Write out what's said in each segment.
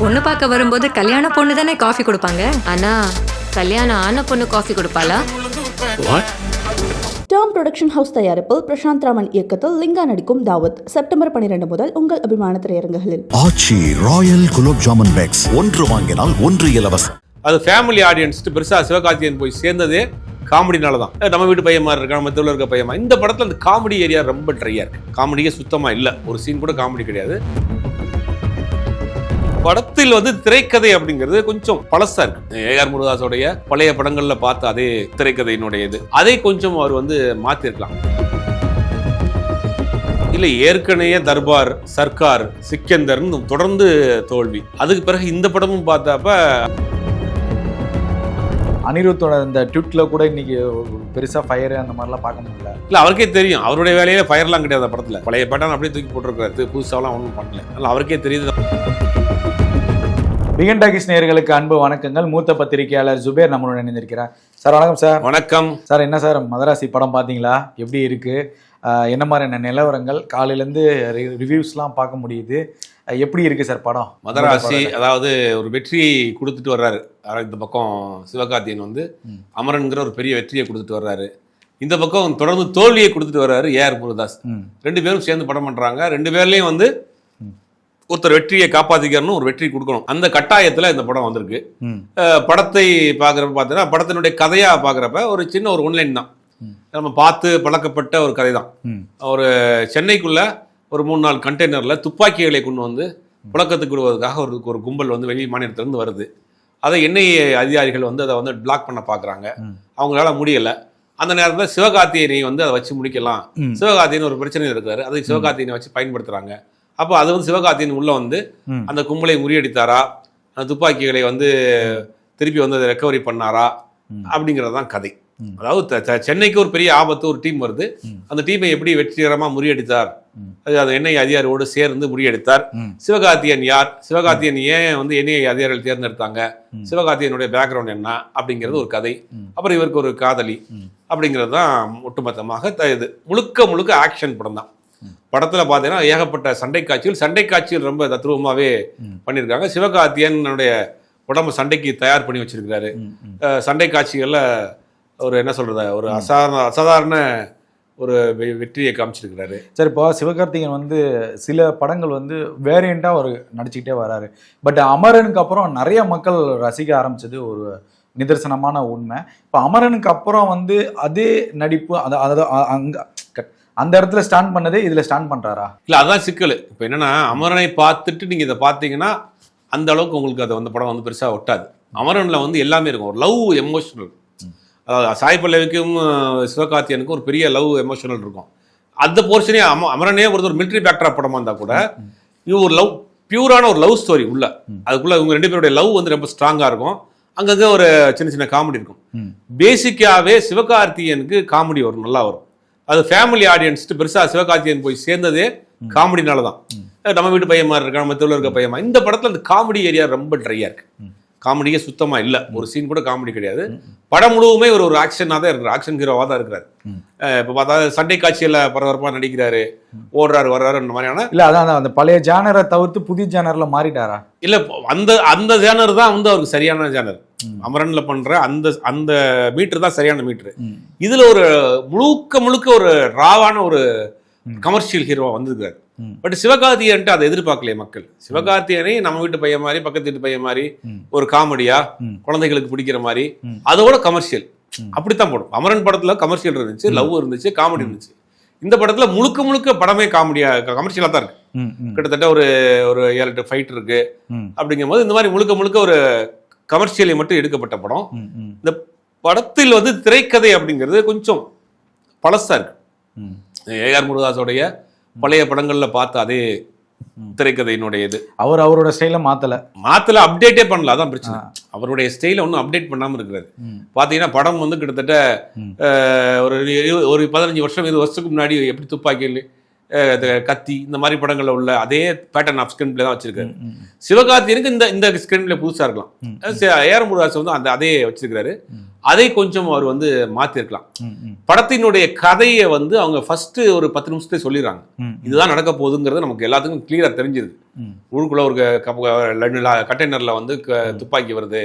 பொண்ணு பார்க்க வரும்போது கல்யாண பொண்ணு தானே காஃபி கொடுப்பாங்க? அண்ணா கல்யாணம் ஆன பொண்ணு காஃபி கொடுப்பாளா? டேர்ம் ப்ரொடக்ஷன் ஹவுஸ் தயாரிப்பில் பிரசாந்த் ராமன் இயக்கத்தில் லிங்கா நடிக்கும் தாவத். செப்டம்பர் பன்னிரண்டு முதல் உங்கள் அபிமான திரையரங்குகளில் ஆச்சி ராயல் குலோப் ஜாமுன் பேக்ஸ். ஒன்று வாங்கினால் ஒன்று இலவசம். அது ஃபேமிலி ஆடியன்ஸ்ட்டு பெருசாக சிவகார்த்திகேயன் போய் சேர்ந்ததே காமெடினால தான். நம்ம வீட்டு பையன் மாதிரி இருக்கா நம்ம தெருவில் இருக்க பையன் மாதிரி. இந்த படத்தில் அந்த காமெடி ஏரியா ரொம்ப ட்ரையாக இருக்கு காமெடியே சுத்தமாக இல்லை. ஒரு சீன் கூட காமெடி கிடையாது. படத்தில் வந்து திரைக்கதை அப்படிங்கிறது கொஞ்சம் பழசா இருக்கு. ஏஆர் முருகாசோடைய பழைய படங்கள்ல பார்த்த அதே திரைக்கதையினுடைய இது அதை கொஞ்சம் அவர் வந்து மாத்திருக்கலாம். இல்ல ஏற்கனவே தர்பார் சர்க்கார் சிக்கந்தர்னு தொடர்ந்து தோல்வி. அதுக்கு பிறகு இந்த படமும் பார்த்தப்ப அனிருத்தோட இந்த ட்விட்ல கூட இன்னைக்கு ஒரு பெருசா ஃபயர் அந்த மாதிரிலாம் பார்க்க முடியல இல்ல அவருக்கே தெரியும். அவருடைய வேலையில ஃபயர்லாம் கிடையாது அந்த படத்துல. பழைய படம் அப்படியே தூக்கி போட்டிருக்காரு. புதுசாலாம் ஒன்றும் பண்ணல. அதனால அவருக்கே தெரியுது. பிகன் டாக்கிஸ் நேயர்களுக்கு அன்பு வணக்கங்கள். மூத்த பத்திரிகையாளர் ஜுபேர் நம்மளோட இணைந்திருக்கிறார். சார் வணக்கம் சார். வணக்கம். சார் என்ன சார் மதராசி படம் பார்த்தீங்களா? எப்படி இருக்கு? என்ன மாதிரியான நிலவரங்கள்? காலையிலேருந்து ரிவ்யூஸ்லாம் பார்க்க முடியுது. எப்படி இருக்கு சார் படம்? மதராசி அதாவது ஒரு வெற்றியை கொடுத்துட்டு வர்றாரு. இந்த பக்கம் சிவகார்த்தியன் வந்து. அமரன்கிற ஒரு பெரிய வெற்றியை கொடுத்துட்டு வர்றாரு. இந்த பக்கம் தொடர்ந்து தோல்வியை கொடுத்துட்டு வர்றாரு ஏஆர் முருதாஸ் ரெண்டு பேரும் சேர்ந்து படம் பண்றாங்க. ரெண்டு பேர்லயும் வந்து. ஒருத்தர் வெற்றியை காப்பாத்திக்கணும் ஒரு வெற்றி கொடுக்கணும். அந்த கட்டாயத்துல இந்த படம் வந்திருக்கு. படத்தை பார்க்குறப்ப பார்த்தீங்கன்னா படத்தினுடைய கதையா பார்க்குறப்ப ஒரு சின்ன ஒரு ஒன்லைன் தான். நம்ம பார்த்து பழக்கப்பட்ட ஒரு கதை தான் ஒரு சென்னைக்குள்ள ஒரு மூணு நாள் கண்டெய்னர்ல துப்பாக்கிகளை கொண்டு வந்து புழக்கத்துக்கு விடுவதற்காக ஒரு ஒரு கும்பல் வந்து வெளி மாநிலத்திலிருந்து வருது அதை என்ஐஏ அதிகாரிகள் வந்து அதை வந்து பிளாக் பண்ண பார்க்குறாங்க. அவங்களால முடியல அந்த நேரத்தில் சிவகார்த்தியனை வந்து அதை வச்சு முடிக்கலாம். சிவகார்த்தியன் ஒரு பிரச்சனை இருக்காரு அதை சிவகார்த்தியனை வச்சு பயன்படுத்துறாங்க அப்போ அது வந்து சிவகார்த்தியன் உள்ள வந்து அந்த கும்பலை முறியடித்தாரா அந்த துப்பாக்கிகளை வந்து திருப்பி வந்து அதை ரெக்கவரி பண்ணாரா. அப்படிங்கிறது தான் கதை. அதாவது சென்னைக்கு ஒரு பெரிய ஆபத்து ஒரு டீம் வருது. அந்த டீமை எப்படி வெற்றிகரமாக முறியடித்தார். அது எண்ணெய் அதிகாரியோடு சேர்ந்து முறியடித்தார். ம். சிவகார்த்தியன் யார்? சிவகார்த்தியன் ஏன் வந்து எண்ணெய் அதிகாரிகள் தேர்ந்தெடுத்தாங்க. சிவகார்த்தியனுடைய பேக்ரவுண்ட் என்ன? அப்படிங்கிறது ஒரு கதை. அப்புறம் இவருக்கு ஒரு காதலி. அப்படிங்கிறது தான் ஒட்டுமொத்தமாக இது. முழுக்க முழுக்க ஆக்ஷன் படம் தான். படத்துல பார்த்தீங்கன்னா ஏகப்பட்ட சண்டை காட்சிகள். சண்டை காட்சிகள் ரொம்ப தத்ரூபமாவே ம். பண்ணியிருக்காங்க. சிவகார்த்தியனுடைய உடம்பு சண்டைக்கு தயார் பண்ணி அஹ் சண்டை காட்சிகள்ல ஒரு என்ன சொல்றது? ஒரு அசாதாரண அசாதாரண ஒரு வெ- வெற்றியை காமிச்சிருக்கிறாரு. சரி இப்போ சிவகார்த்திகேயன் வந்து சில படங்கள் வந்து வேரியண்ட்டாக ஒரு நடிச்சுக்கிட்டே வராரு. பட் அமரனுக்கு அப்புறம் நிறைய மக்கள் ரசிக்க ஆரம்பிச்சது ஒரு நிதர்சனமான உண்மை. இப்போ அமரனுக்கு அப்புறம் வந்து அதே நடிப்பு அது அதாவது அங்க அந்த இடத்துல ஸ்டாண்ட் பண்ணதே இதுல ஸ்டாண்ட் பண்றாரா? இல்ல அதான் சிக்கல். இப்போ என்னன்னா அமரனை பார்த்துட்டு நீங்க இதை பார்த்தீங்கன்னா அந்த அளவுக்கு உங்களுக்கு அது வந்து படம் வந்து பெருசா ஒட்டாது. அமரன்ல வந்து எல்லாமே இருக்கும். ஒரு லவ் எமோஷனல் அதாவது சாய் பல்லவிக்கும் சிவகார்த்தியனுக்கும் ஒரு பெரிய லவ் எமோஷனல் இருக்கும். அந்த போர்ஷனே அம அமரனே ஒரு ஒரு மிலிட்ரி பேக்ட்ராப் படமா இருந்தா கூட இது ஒரு லவ் பியூரான ஒரு லவ் ஸ்டோரி உள்ள. அதுக்குள்ள இவங்க ரெண்டு பேருடைய லவ் வந்து ரொம்ப ஸ்ட்ராங்கா இருக்கும். அங்கங்க ஒரு சின்ன சின்ன காமெடி இருக்கும். ம். பேசிக்காவே சிவகார்த்தியனுக்கு காமெடி வரும் நல்லா வரும். அது ஃபேமிலி ஆடியன்ஸ்ட்டு பெருசா சிவகார்த்தியன் போய் சேர்ந்ததே காமெடினால தான். நம்ம வீட்டு பையன் மாதிரி இருக்கா நம்ம தெருவில் இருக்க பையன். இந்த படத்துல அந்த காமெடி ஏரியா ரொம்ப ட்ரையா இருக்கு. காமெடியே சுத்தமா இல்ல. ஒரு சீன் கூட காமெடி கிடையாது. படம் முழுவதுமே ஒரு ஒரு ஆக்ஷனாக தான் இருக்கிறார் ஆக்ஷன் ஹீரோவாக தான் இருக்கிறார். இப்ப பார்த்தா சண்டை காட்சியில பரபரப்பா நடிக்கிறாரு. ஓடுறாரு வர்றாரு இந்த மாதிரியான இல்ல அதான் அந்த பழைய ஜானரை தவிர்த்து புதிய ஜானர்ல மாறிட்டாரா? இல்ல அந்த அந்த ஜேனர் தான் வந்து அவருக்கு சரியான ஜேனர் அமரன்ல பண்ற அந்த அந்த மீட்டர் தான் சரியான மீட்டர் இதுல ஒரு முழுக்க முழுக்க ஒரு ராவான ஒரு கமர்ஷியல் ஹீரோவா வந்திருக்காரு. பட் சிவகார்த்தியன்ட்டு அதை எதிர்பார்க்கலையே மக்கள். சிவகார்த்தியனை நம்ம வீட்டு பையன் மாதிரி பக்கத்து வீட்டு பையன் மாதிரி. ஒரு காமெடியா. குழந்தைகளுக்கு பிடிக்கிற மாதிரி. அதோட கமர்ஷியல். அப்படித்தான் போடும். அமரன் படத்துல கமர்ஷியல் இருந்துச்சு லவ் இருந்துச்சு காமெடி இருந்துச்சு. இந்த படத்துல முழுக்க முழுக்க படமே காமெடியா கமர்ஷியலா தான் இருக்கு. கிட்டத்தட்ட ஒரு ஒரு ஏழு எட்டு ஃபைட் இருக்கு. ம், அப்படிங்கும்போது இந்த மாதிரி முழுக்க முழுக்க ஒரு கமர்ஷியலை மட்டும் எடுக்கப்பட்ட படம். இந்த படத்தில் வந்து திரைக்கதை அப்படிங்கிறது கொஞ்சம் பழசா இருக்கு. ஏஆர் முருகாசோடைய பழைய படங்கள்ல பார்த்த அதே திரைக்கதையினுடைய இது அவர் அவரோட ஸ்டைல மாத்தல. மாத்துல அப்டேட்டே பண்ணல. அதான் பிரச்சனை. அவருடைய ஸ்டைல ஒன்றும் அப்டேட் பண்ணாம இருக்கிறாரு. ம். பாத்தீங்கன்னா படம் வந்து கிட்டத்தட்ட ஒரு ஒரு பதினஞ்சு வருஷம் இருபது வருஷத்துக்கு முன்னாடி எப்படி இது கத்தி இந்த மாதிரி படங்கள்ல உள்ள அதே பேட்டர்ன் ஆஃப் ஸ்கிரீன் பிளே தான் வச்சிருக்காரு. சிவகார்த்தியனுக்கு இந்த இந்த ஸ்கிரீன் பிளே புதுசா இருக்கலாம். ஏஆர் முருகாஸ் வந்து அந்த அதே வச்சிருக்காரு அதை கொஞ்சம் அவர் வந்து மாத்திருக்கலாம். படத்தினுடைய கதையை வந்து அவங்க ஃபர்ஸ்ட் ஒரு பத்து நிமிஷத்துல சொல்லிடுறாங்க. இதுதான் நடக்க போகுதுங்கிறது நமக்கு எல்லாத்துக்கும் கிளியரா தெரிஞ்சிருது ம். ஊருக்குள்ள ஒரு கண்டெய்னர்ல வந்து துப்பாக்கி வருது.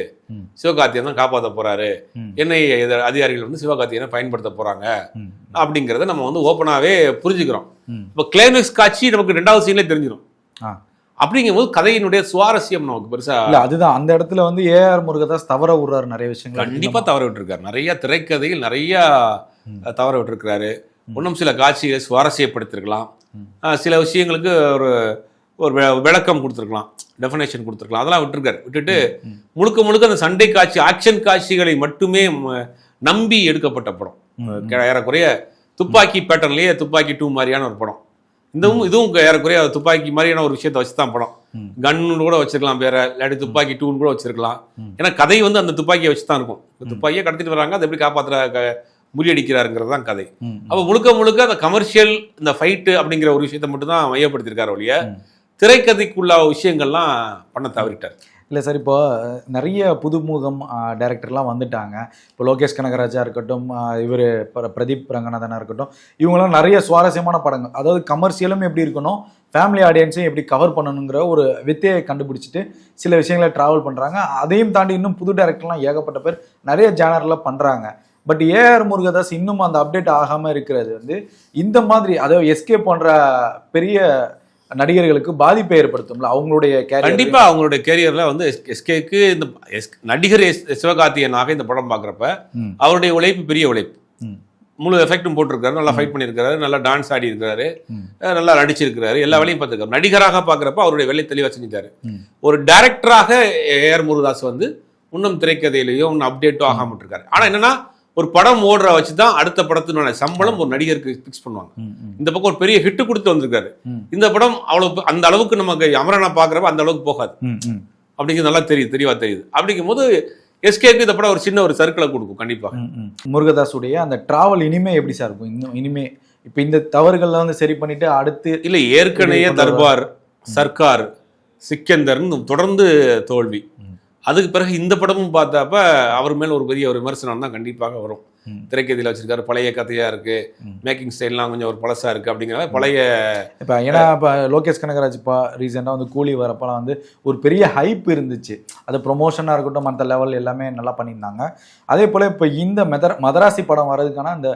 சிவகார்த்தியன் தான் காப்பாற்ற போறாரு. என்ஐஏ அதிகாரிகள் வந்து சிவகார்த்தியனை பயன்படுத்த போறாங்க. அப்படிங்கிறத நம்ம வந்து ஓப்பனாவே புரிஞ்சுக்கிறோம். இப்போ கிளைமேக்ஸ் காட்சி நமக்கு ரெண்டாவது சீன்லேயே தெரிஞ்சிடும். அப்படிங்கும்போது கதையினுடைய சுவாரஸ்யம் நமக்கு பெருசா இல்ல அதுதான். அந்த இடத்துல வந்து ஏஆர் முருகதாஸ் தவற விடுறாரு நிறைய விஷயங்கள். கண்டிப்பா தவற விட்டுருக்காரு. நிறைய திரைக்கதையில் நிறைய தவற விட்டுருக்காரு இன்னும் சில காட்சிகளை சுவாரஸ்யப்படுத்திருக்கலாம். சில விஷயங்களுக்கு ஒரு ஒரு விளக்கம் கொடுத்துருக்கலாம். டெஃபினேஷன் கொடுத்துருக்கலாம். அதெல்லாம் விட்டுருக்காரு. விட்டுட்டு முழுக்க முழுக்க அந்த சண்டை காட்சி ஆக்ஷன் காட்சிகளை மட்டுமே நம்பி எடுக்கப்பட்ட படம். ஏறக்குறைய துப்பாக்கி பேட்டர்ன்லயே துப்பாக்கி டூ மாதிரியான ஒரு படம். இதுவும் இதுவும் ஏறக்குறைய துப்பாக்கி மாதிரியான ஒரு விஷயத்தை வச்சு தான் படம் கன்னு கூட வச்சிருக்கலாம் வேற இல்லாட்டி துப்பாக்கி டூன்னு கூட வச்சிருக்கலாம். ஏன்னா கதை வந்து அந்த துப்பாக்கியை வச்சு தான் இருக்கும் துப்பாக்கியை கடத்திட்டு வராங்க அதை எப்படி காப்பாத்துற க- முறியடிக்கிறாருங்கிறது தான் கதை. அப்போ முழுக்க முழுக்க அந்த கமர்ஷியல் இந்த ஃபைட்டு அப்படிங்கிற ஒரு விஷயத்தை மட்டும் தான் மையப்படுத்தியிருக்காரு ஒழிய திரைக்கதைக்குள்ள விஷயங்கள்லாம் பண்ண தவறிட்டார். இல்லை சார் இப்போ நிறைய புதுமுகம் டைரக்டர்லாம் வந்துட்டாங்க. இப்போ லோகேஷ் கனகராஜா இருக்கட்டும் இவர் பிரதீப் ரங்கநாதனாக இருக்கட்டும் இவங்கெல்லாம் நிறைய சுவாரஸ்யமான படங்கள். அதாவது கமர்ஷியலும் எப்படி இருக்கணும் ஃபேமிலி ஆடியன்ஸையும் எப்படி கவர் பண்ணணுங்கிற ஒரு வித்தையை கண்டுபிடிச்சிட்டு சில விஷயங்களை ட்ராவல் பண்ணுறாங்க அதையும் தாண்டி இன்னும் புது டேரக்டர்லாம் ஏகப்பட்ட பேர் நிறைய ஜேனரில் பண்ணுறாங்க பட் ஏஆர் முருகதாஸ் இன்னும் அந்த அப்டேட் ஆகாமல் இருக்கிறது வந்து இந்த மாதிரி அதாவது எஸ்கே போன்ற பெரிய நடிகர்களுக்கு பாதிப்பை ஏற்படுத்தும்ல அவங்களுடைய கேரியர் கண்டிப்பா அவங்களுடைய கேரியர்ல வந்து எஸ்கேக்கு இந்த நடிகர் சிவகார்த்தியனாக இந்த படம் பார்க்குறப்ப ம். அவருடைய உழைப்பு பெரிய உழைப்பு. முழு எஃபெக்டும் போட்டிருக்காரு நல்லா ஃபைட் பண்ணியிருக்காரு நல்லா டான்ஸ் ஆடி. அஹ் நல்லா நடிச்சிருக்கிறாரு எல்லா வேலையும் பார்த்துருக்காரு நடிகராக பார்க்குறப்ப அவருடைய வேலையை தெளிவாக செஞ்சுட்டாரு. ஒரு டைரக்டராக ஏஆர் முருகதாஸ் வந்து இன்னும் திரைக்கதையிலையும் இன்னும் அப்டேட்டும் ஆகாம இருக்காரு ஆனா என்னன்னா ஒரு படம் ஓடுற வச்சு தான் அடுத்த படத்தினோட சம்பளம் ஒரு நடிகருக்கு ஃபிக்ஸ் பண்ணுவாங்க. இந்த பக்கம் ஒரு பெரிய ஹிட் கொடுத்து வந்திருக்காரு. இந்த படம் அவ்வளவு அந்த அளவுக்கு நமக்கு அமரனா பார்க்குறப்ப அந்த அளவுக்கு போகாது. அப்படிங்கிறது நல்லா தெரியுது தெளிவா தெரியுது. அப்படிங்கும்போது எஸ்கேக்கு இந்த படம் ஒரு சின்ன ஒரு சர்க்கிளை கொடுக்கும் கண்டிப்பா. ம், ம். முருகதாஸுடைய அந்த டிராவல் இனிமே எப்படி சார் இருக்கும்? இன்னும் இனிமே இப்போ இந்த தவறுகள்லாம் வந்து சரி பண்ணிட்டு அடுத்து இல்ல ஏற்கனவே தர்பார் சர்க்கார் சிக்கந்தர்னு தொடர்ந்து தோல்வி. அதுக்கு பிறகு இந்த படமும் பார்த்தாப்ப அவர் மேல ஒரு பெரிய ஒரு விமர்சனம் தான் கண்டிப்பாக வரும். திரைக்கதையில் வச்சிருக்காரு பழைய கதையா இருக்கு ம். மேக்கிங் ஸ்டைல்லாம் கொஞ்சம் ஒரு பழசா இருக்கு அப்படிங்கிற பழைய இப்போ ஏன்னா இப்போ லோகேஷ் கனகராஜ் இப்போ ரீசெண்டாக வந்து கூலி வரப்பெல்லாம் வந்து ஒரு பெரிய ஹைப் இருந்துச்சு அது ப்ரொமோஷனாக இருக்கட்டும் மற்ற லெவல் எல்லாமே நல்லா பண்ணியிருந்தாங்க அதே போல் இப்போ இந்த மெதர் மதராசி படம் வர்றதுக்கான அந்த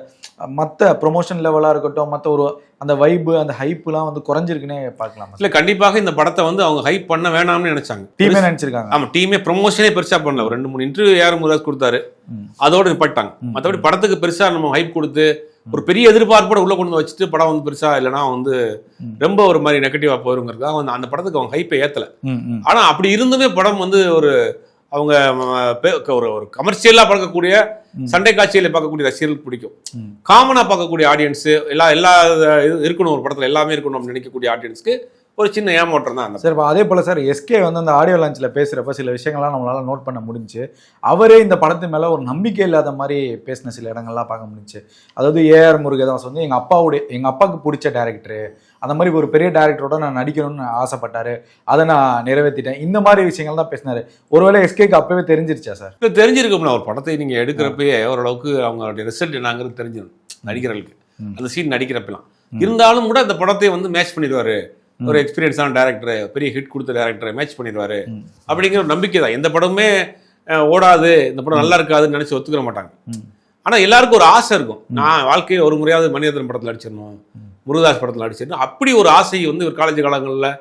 மற்ற ப்ரொமோஷன் லெவலாக இருக்கட்டும் மற்ற ஒரு அந்த வைப்பு அந்த ஹைப்புலாம் வந்து குறைஞ்சிருக்குன்னே பார்க்கலாம் இல்ல கண்டிப்பாக இந்த படத்தை வந்து அவங்க ஹைப் பண்ண வேணாம்னு நினைச்சாங்க. டீமே நினச்சிருக்காங்க. ஆமா டீமே ப்ரொமோஷனே பெருசா பண்ணல. ஒரு ரெண்டு மூணு இன்டர்வியூ யாரும் முருகாஸ் கொடுத்தாரு. அதோட நிப்பாட்டாங்க. மற்றபடி படத்துக்கு பெருசா நம்ம ஹைப் கொடுத்து ஒரு பெரிய எதிர்பார்ப்போட உள்ள கொண்டு வந்து வச்சுட்டு படம் வந்து பெருசா இல்லைன்னா வந்து. ரொம்ப ஒரு மாதிரி நெகட்டிவா போயிருங்கிறதுக்காக அந்த படத்துக்கு அவங்க ஹைப்பை ஏத்தல. ஆனா அப்படி இருந்துமே படம் வந்து ஒரு அவங்க ஒரு ஒரு கமர்ஷியலா பார்க்கக்கூடிய. சண்டை காட்சிகளை பார்க்கக்கூடிய ரசிகர்களுக்கு பிடிக்கும் ம். காமனா பார்க்கக்கூடிய ஆடியன்ஸ் எல்லா எல்லா இது இருக்கணும் ஒரு படத்துல எல்லாமே இருக்கணும் அப்படின்னு நினைக்கக்கூடிய ஆடியன்ஸ்க்கு ஒரு சின்ன ஏமாற்றம் தான் அந்த சார் இப்போ அதே போல் சார் எஸ்கே வந்து அந்த ஆடியோ லான்ச்சில் பேசுகிறப்ப சில விஷயங்கள்லாம் நம்மளால நோட் பண்ண முடிஞ்சுச்சு. அவரே இந்த படத்து மேலே ஒரு நம்பிக்கை இல்லாத மாதிரி பேசின சில இடங்கள்லாம் பார்க்க முடிஞ்சுச்சு. அதாவது ஏஆர் முருகதாஸ் வந்து எங்கள் அப்பாவுடைய எங்கள் அப்பாவுக்கு பிடிச்ச டேரக்டரு அந்த மாதிரி ஒரு பெரிய டேரக்டரோட நான் நடிக்கணும்னு ஆசைப்பட்டாரு. அதை நான் நிறைவேற்றிட்டேன் இந்த மாதிரி விஷயங்கள் தான் பேசினாரு. ஒருவேளை எஸ்கேக்கு அப்பவே தெரிஞ்சிருச்சா சார்? இப்போ தெரிஞ்சிருக்கும்ல. ஒரு படத்தை நீங்க எடுக்கிறப்பயே ஓரளவுக்கு அவங்களுடைய ரிசல்ட் என்னங்கிறது தெரிஞ்சிடும் நடிகர்களுக்கு. அந்த சீன் நடிக்கிறப்பெல்லாம். இருந்தாலும் கூட அந்த படத்தை வந்து மேட்ச் பண்ணிடுவாரு. ஒரு எக்ஸ்பீரியன்ஸான டேரக்டர் பெரிய ஹிட் கொடுத்த டேரக்டரை மேட்ச் பண்ணிடுவாரு. அப்படிங்கிற ஒரு நம்பிக்கை தான். எந்த படமுமே ஓடாது இந்த படம் நல்லா இருக்காதுன்னு நினைச்சு ஒத்துக்கிற மாட்டாங்க. ஆனா எல்லாருக்கும் ஒரு ஆசை இருக்கும். நான் வாழ்க்கையை ஒரு முறையாவது மணிரத்னம் படத்துல நடிச்சிடணும் முருகதாஸ் படத்துல நடிச்சிடணும். அப்படி ஒரு ஆசை வந்து ஒரு காலேஜ் காலங்கள்ல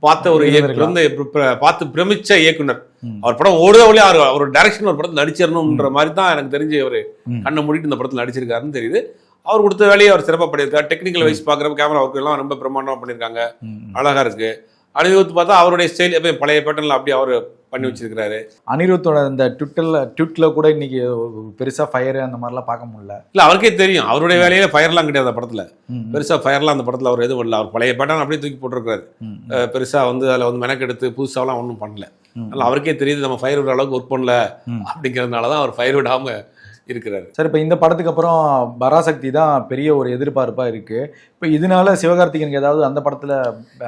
பார்த்த ஒரு இயக்குனர் வந்து பிர- பார்த்து பிரமிச்ச இயக்குனர். அவர் படம் ஓடுத வழியா அவர் அவர் டைரக்ஷன் ஒரு படத்தில் நடிச்சிடணும்ன்ற மாதிரி தான் எனக்கு தெரிஞ்சு அவர் ம். கண்ணை மூடிட்டு இந்த படத்தில் நடிச்சிருக்காருன்னு தெரியுது. அவர் கொடுத்த வேலையை அவர் சிறப்பாக பண்ணியிருக்காரு. டெக்னிக்கல் வைஸ் பார்க்குறப்ப கேமரா ஒர்க் எல்லாம் ரொம்ப பிரமாண்டமாக பண்ணியிருக்காங்க. ம், ம். அழகா இருக்கு. அனுபவத்து பார்த்தா அவருடைய ஸ்டைல் எப்பயும் பழைய பேட்டர்ல அப்படியே அவர் பண்ணி வச்சிருக்காரு அனிருத்தோட இந்த ட்விட்டர்ல ட்விட்ல கூட இன்னைக்கு பெருசா ஃபயர் அந்த மாதிரிலாம் பார்க்க முடியல. இல்ல அவருக்கே தெரியும். அவருடைய வேலையில ஃபயர்லாம் கிடையாது அந்த படத்துல. பெருசா ஃபயர்லாம் அந்த படத்துல அவர் எதுவும் பண்ணல அவர் பழைய பேட்டர்ன் அப்படியே தூக்கி போட்டிருக்காரு பெருசா வந்து அதில் வந்து மெனக்கெடுத்து புதுசாலாம் ஒன்றும் பண்ணல. அதனால அவருக்கே தெரியுது நம்ம ஃபயர் விட அளவுக்கு ஒர்க் பண்ணல. அப்படிங்கிறதுனால தான் அவர் ஃபயர் விடாம இருக்கிறாரு. சார் இப்போ இந்த படத்துக்கு அப்புறம் பராசக்தி தான் பெரிய ஒரு எதிர்பார்ப்பா இருக்கு. இப்போ இதனால சிவகார்த்திகேயனுக்கு ஏதாவது அந்த படத்துல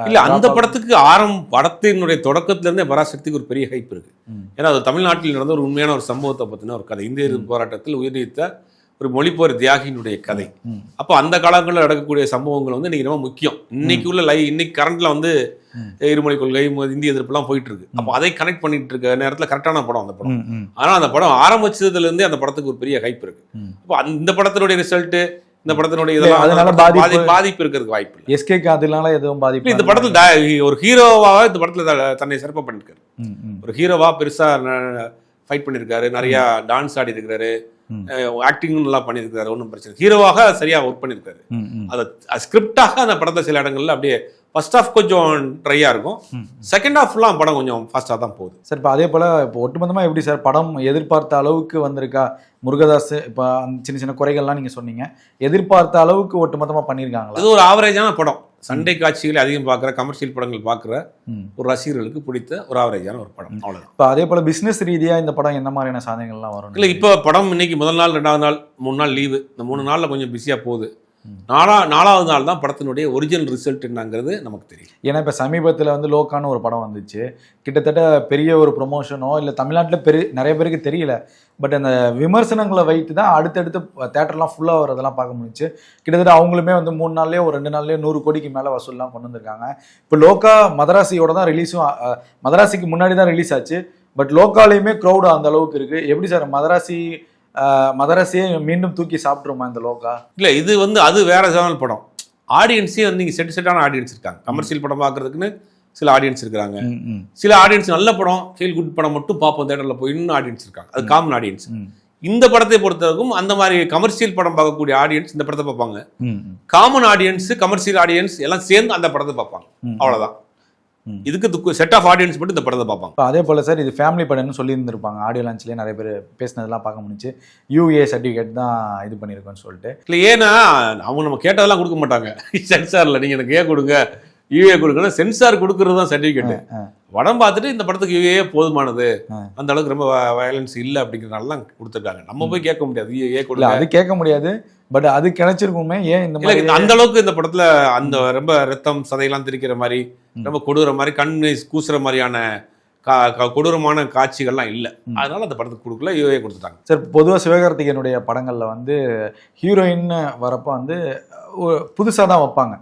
இல்ல அந்த படத்துக்கு ஆரம் படத்தினுடைய தொடக்கத்துல இருந்தே பராசக்திக்கு ஒரு பெரிய ஹைப் இருக்கு. ஏன்னா அது தமிழ்நாட்டில் நடந்த ஒரு உண்மையான ஒரு சம்பவத்தை பத்தின ஒரு கதை. இந்திய போராட்டத்தில் உயிர் நீத்த ஒரு மொழிப்போர் தியாகியினுடைய கதை. அப்போ அந்த காலங்களில் நடக்கக்கூடிய சம்பவங்கள் வந்து இன்னைக்கு ரொம்ப முக்கியம். இன்னைக்கு உள்ள லை இன்னைக்கு கரண்ட்ல வந்து. இருமொழி கொள்கை இந்திய எதிர்ப்புலாம் போயிட்டு இருக்கு அப்போ அதை கனெக்ட் பண்ணிட்டு இருக்க நேரத்துல கரெக்டான படம் அந்த படம். ம், ம், ஆனா அந்த படம் ஆரம்பிச்சதுல இருந்தே அந்த படத்துக்கு ஒரு பெரிய ஹைப் இருக்கு. அப்போ அந்த படத்தினுடைய ரிசல்ட் இந்த படத்தினுடைய இதெல்லாம் அதனால பாதிப்பு- பாதி- பாதிப்பு இருக்கிறதுக்கு வாய்ப்பு இல்லை. எஸ்கேக்கு அதனால எதுவும் பாதிப்பு இந்த படத்துல ஒரு ஹீரோவாக இந்த படத்துல தன்னை சிறப்பாக ம், ஒரு ஹீரோவா பெருசா ஃபைட் பண்ணிருக்காரு. நிறைய டான்ஸ் ஆடி இருக்காரு ம். ஆக்டிங் நல்லா பண்ணியிருக்காரு ஒன்றும் பிரச்சனை. ஹீரோவாக சரியா ஒர்க் பண்ணியிருக்காரு. அதை ஸ்கிரிப்டாக அந்த படத்தை சில இடங்கள்ல அப்படியே ஃபர்ஸ்ட் ஹாஃப் கொஞ்சம் ட்ரையா இருக்கும். செகண்ட் ஹாஃப்லாம் படம் கொஞ்சம் ஃபாஸ்ட்டாக தான் போகுது. சார் இப்போ அதே போல் இப்போ ஒட்டுமொத்தமாக எப்படி சார் படம் எதிர்பார்த்த அளவுக்கு வந்திருக்கா? முருகதாஸ் இப்போ அந்த சின்ன சின்ன குறைகள்லாம் நீங்கள் சொன்னீங்க. எதிர்பார்த்த அளவுக்கு ஒட்டுமொத்தமாக பண்ணியிருக்காங்களா இது ஒரு ஆவரேஜான படம். சண்டை காட்சிகளை அதிகம் பார்க்குற கமர்ஷியல் படங்கள் பார்க்குற. ஒரு ரசிகர்களுக்கு பிடித்த ஒரு ஆவரேஜான ஒரு படம். அவ்வளவுதான். இப்போ அதே போல் பிஸ்னஸ் ரீதியாக இந்த படம் என்ன மாதிரியான சாதனைகள்லாம் வரும்? இல்லை இப்போ படம் இன்னைக்கு முதல் நாள் ரெண்டாவது நாள் மூணு நாள் லீவு இந்த மூணு நாளில் கொஞ்சம் பிஸியாக போகுது. நாலா நாலாவது நாள் தான் படத்தினுடைய ஒரிஜினல் ரிசல்ட் என்னங்கிறது நமக்கு தெரியும். ஏன்னா இப்போ சமீபத்தில் வந்து லோக்கான்னு ஒரு படம் வந்துச்சு. கிட்டத்தட்ட பெரிய ஒரு ப்ரொமோஷனோ இல்லை தமிழ்நாட்டில் பெரிய நிறைய பேருக்கு தெரியல. பட் அந்த விமர்சனங்களை வைத்து தான் அடுத்தடுத்து தேட்டர்லாம் ஃபுல்லாக வரதெல்லாம் பார்க்க முடிஞ்சுச்சு. கிட்டத்தட்ட அவங்களுமே வந்து மூணு நாள்லேயே ஒரு ரெண்டு நாள்லேயே நூறு கோடிக்கு மேலே வசூல்லாம் கொண்டு வந்திருக்காங்க. இப்போ லோக்கா மதராசியோட தான் ரிலீஸும் மதராசிக்கு முன்னாடி தான் ரிலீஸ் ஆச்சு. பட் லோக்காலையுமே க்ரௌடு அந்த அளவுக்கு இருக்குது எப்படி சார் மதராசி மதராசியே மீண்டும் தூக்கி சாப்பிட்ருமா இந்த லோக்கா இல்லை இது வந்து அது வேற ஜானல் படம். ஆடியன்ஸே வந்து இங்கே செட் செட்டான ஆடியன்ஸ் இருக்காங்க. கமர்ஷியல் படம் பார்க்கறதுக்குன்னு சில ஆடியன்ஸ் இருக்கிறாங்க. ம், சில ஆடியன்ஸ் நல்ல படம் ஃபீல் குட் படம் மட்டும் பார்ப்போம் தேட்டரில் போய் இன்னும் ஆடியன்ஸ் இருக்காங்க. அது காமன் ஆடியன்ஸ் இந்த படத்தை பொறுத்தவரைக்கும் அந்த மாதிரி கமர்ஷியல் படம் பார்க்கக்கூடிய ஆடியன்ஸ் இந்த படத்தை பார்ப்பாங்க. காமன் ஆடியன்ஸ் கமர்ஷியல் ஆடியன்ஸ் எல்லாம் சேர்ந்து அந்த படத்தை பார்ப்பாங்க. ம். இதுக்கு செட் ஆஃப் ஆடியன்ஸ் மட்டும் இந்த படத்தை பார்ப்பாங்க. அதே போல் சார் இது ஃபேமிலி படம்னு சொல்லியிருந்திருப்பாங்க. ஆடியோ லான்ச்லேயே நிறைய பேர் பேசினதெல்லாம் பார்க்க முடிஞ்சு யூஏ சர்டிஃபிகேட் தான் இது பண்ணியிருக்கோன்னு சொல்லிட்டு. இல்லை ஏன்னா அவங்க நம்ம கேட்டதெல்லாம் கொடுக்க மாட்டாங்க. சென்சாரில் நீங்கள் எனக்கு ஏ கொடுங்க. யூஏ கொடுக்கணும் சென்சார் கொடுக்கறது தான் சர்டிஃபிகேட் ஆ. படம் பார்த்துட்டு இந்த படத்துக்கு யூஏ போதுமானது. அந்த அளவுக்கு ரொம்ப வயலன்ஸ் இல்லை அப்படிங்கிறனால கொடுத்துருக்காங்க. நம்ம போய் கேட்க முடியாது. யூஏ கொடுங்க. அது கேட்க முடியாது. பட் அது கிடைச்சிருக்குமே. ஏன் இந்த மாதிரி அந்த அளவுக்கு இந்த படத்துல அந்த ரொம்ப ரத்தம் சதையெல்லாம் திரிக்கிற மாதிரி ரொம்ப கொடூர மாதிரி கண்ணு கூசுற மாதிரியான கொடூரமான காட்சிகள்லாம் இல்லை. அதனால அந்த படத்துக்கு கொடுக்கல யூஏ கொடுத்துட்டாங்க. சார் பொதுவாக சிவகார்த்திகேயனுடைய படங்களில் வந்து ஹீரோயின் வரப்போ வந்து புதுசாக தான் வைப்பாங்க.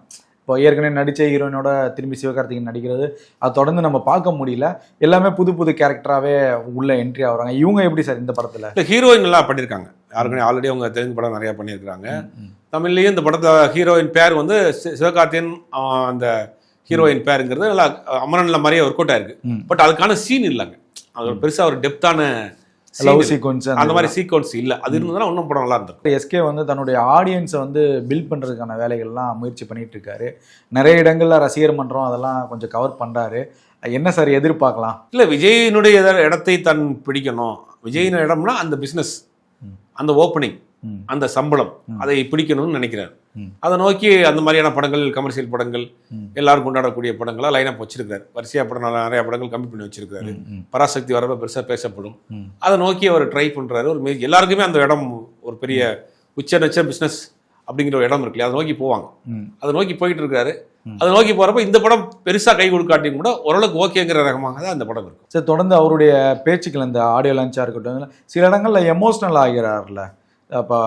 இப்போ ஏற்கனவே நடித்த ஹீரோயினோட திரும்பி சிவகார்த்திகேயன் நடிக்கிறது. அது தொடர்ந்து நம்ம பார்க்க முடியல. எல்லாமே புது புது கேரக்டராகவே உள்ள என்ட்ரி ஆகுறாங்க இவங்க எப்படி சார் இந்த படத்தில்? இல்லை ஹீரோயின் நல்லா பண்ணியிருக்காங்க யாருக்குமே ஆல்ரெடி அவங்க தெலுங்கு படம் நிறைய பண்ணியிருக்காங்க தமிழ்லேயும் இந்த படத்தை ஹீரோயின் பேர் வந்து சி- சிவகார்த்தியன் ஆ, அந்த ஹீரோயின் பேருங்கிறது நல்லா அமரன்ல மாதிரியே ஒர்க் அவுட் ஆயிருக்கு. பட் அதுக்கான சீன் இல்லைங்க. அது ஒரு பெருசா ஒரு டெப்தான லவ் சீக்வன்ஸ் அந்த மாதிரி சீக்வன்ஸ் இல்லை. அது இருந்ததுன்னா இன்னும் படம் நல்லா இருந்திருக்கும். எஸ்கே வந்து தன்னுடைய ஆடியன்ஸை வந்து பில்ட் பண்ணுறதுக்கான வேலைகள்லாம் முயற்சி பண்ணிட்டு இருக்காரு நிறைய இடங்கள்ல ரசிகர் மன்றம் அதெல்லாம் கொஞ்சம் கவர் பண்ணுறாரு என்ன சார் எதிர்பார்க்கலாம்? இல்ல விஜயினுடைய இடத்தை தன் பிடிக்கணும். விஜயின் இடம்னா அந்த பிசினஸ் ம். அந்த ஓப்பனிங். அந்த சம்பளம். அதை பிடிக்கணும்னு நினைக்கிறார். அதை நோக்கி அந்த மாதிரியான படங்கள் கமர்ஷியல் படங்கள் ம். எல்லாரும் கொண்டாடக்கூடிய படங்களா லைனப் வச்சிருக்காரு வரிசையா படம் நிறைய படங்கள் கம்மி பண்ணி வச்சிருக்காரு பராசக்தி வரப்ப பெருசா பேசப்படும். அதை நோக்கி அவர் ட்ரை பண்றாரு ஒரு எல்லாருக்குமே அந்த இடம் ஒரு பெரிய உச்ச நச்ச பிசினஸ் அப்படிங்கிற ஒரு இடம் இருக்கு இல்லையா அதை நோக்கி போவாங்க. அதை நோக்கி போயிட்டு இருக்காரு. அதை நோக்கி போறப்ப இந்த படம் பெருசா கை கொடுக்காட்டியும் கூட ஓரளவுக்கு ஓகேங்கிற ரகமாக தான் அந்த படம் இருக்கும் சார் தொடர்ந்து அவருடைய பேச்சுக்கள் இந்த ஆடியோ லான்ச்சாக இருக்கட்டும் சில இடங்கள்ல எமோஷ்னல் ஆகிறார்ல அப்போ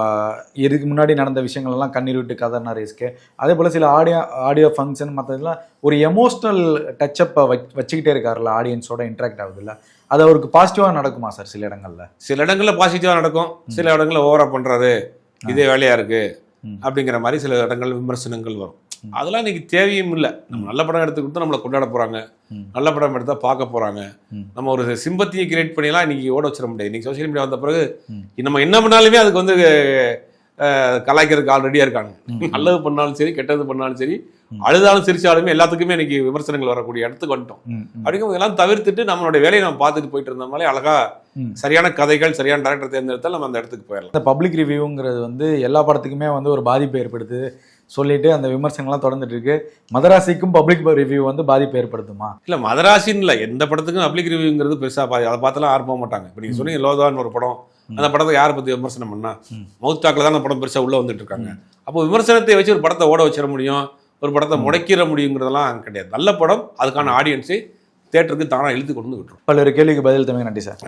இதுக்கு முன்னாடி நடந்த விஷயங்கள் எல்லாம் கண்ணீர் விட்டு கதர்னார் எஸ்கே அதே போல் சில ஆடியோ ஆடியோ ஃபங்க்ஷன் மற்றதெல்லாம் ஒரு எமோஷ்னல் டச்சப்பை வச் வச்சுக்கிட்டே இருக்காருல்ல ஆடியன்ஸோட இன்ட்ராக்ட் ஆகுதுல்ல. அது அவருக்கு பாசிட்டிவாக நடக்குமா சார் சில இடங்கள்ல? சில இடங்கள்ல பாசிட்டிவா நடக்கும். சில இடங்கள்ல ஓவரா பண்றாரு. இதே வேலையா இருக்கு. ம். அப்படிங்கிற மாதிரி சில இடங்கள் விமர்சனங்கள் வரும். அதெல்லாம் இன்னைக்கு தேவையும் இல்லை நம்ம நல்ல படம் எடுத்து கொடுத்தா நம்மளை கொண்டாட போறாங்க. நல்ல படம் எடுத்தா பார்க்க போறாங்க. நம்ம ஒரு சிம்பத்தியை கிரியேட் பண்ணிலாம் இன்னைக்கு ஓட வச்சிட முடியாது இன்னைக்கு சோஷியல் மீடியா வந்த பிறகு. நம்ம என்ன பண்ணாலுமே அதுக்கு வந்து கலாய்க்கிறதுக்கு ஆல்ரெடியா இருக்காங்க. நல்லது பண்ணாலும் சரி கெட்டது பண்ணாலும் சரி. அழுதாலும் சிரிச்சாலுமே எல்லாத்துக்குமே இன்னைக்கு விமர்சனங்கள் வரக்கூடிய இடத்துக்கு வந்துட்டோம். அப்படிங்கும் இதெல்லாம் தவிர்த்துட்டு நம்மளுடைய வேலையை நம்ம பார்த்துட்டு போயிட்டு இருந்தோம்னாலே அழகா. சரியான கதைகள் சரியான டேரக்டர் தேர்ந்தெடுத்தால் நம்ம அந்த இடத்துக்கு போயிடலாம் இந்த பப்ளிக் ரிவ்யூங்கிறது வந்து எல்லா படத்துக்குமே வந்து ஒரு பாதிப்பு ஏற்படுது சொல்லிட்டு அந்த விமர்சனங்கள்லாம் தொடர்ந்துட்டு இருக்கு மதராசிக்கும் பப்ளிக் ரிவ்யூ வந்து பாதிப்பு ஏற்படுத்துமா இல்ல மதராசின்னு இல்லை எந்த படத்துக்கும் பப்ளிக் ரிவ்யூங்கிறது பெருசா பாதி அதை பார்த்தெல்லாம் யாரும் போக மாட்டாங்க இப்போ நீங்க சொன்னீங்க லோதான்னு ஒரு படம் அந்த படத்தை யாரை பத்தி விமர்சனம் பண்ணா? மவுத்தாக்கில் தான் அந்த படம் பெருசா உள்ள வந்துட்டு இருக்காங்க அப்போ விமர்சனத்தை வச்சு ஒரு படத்தை ஓட வச்சிட முடியும் ஒரு படத்தை முடக்கிட முடியுங்கிறதெல்லாம் கிடையாது. நல்ல படம் அதுக்கான ஆடியன்ஸை தேட்டருக்கு தானா இழுத்து கொண்டு வந்து விட்டுரும். பல்வேறு கேள்விக்கு பதில் தமிழ் நன்றி சார்.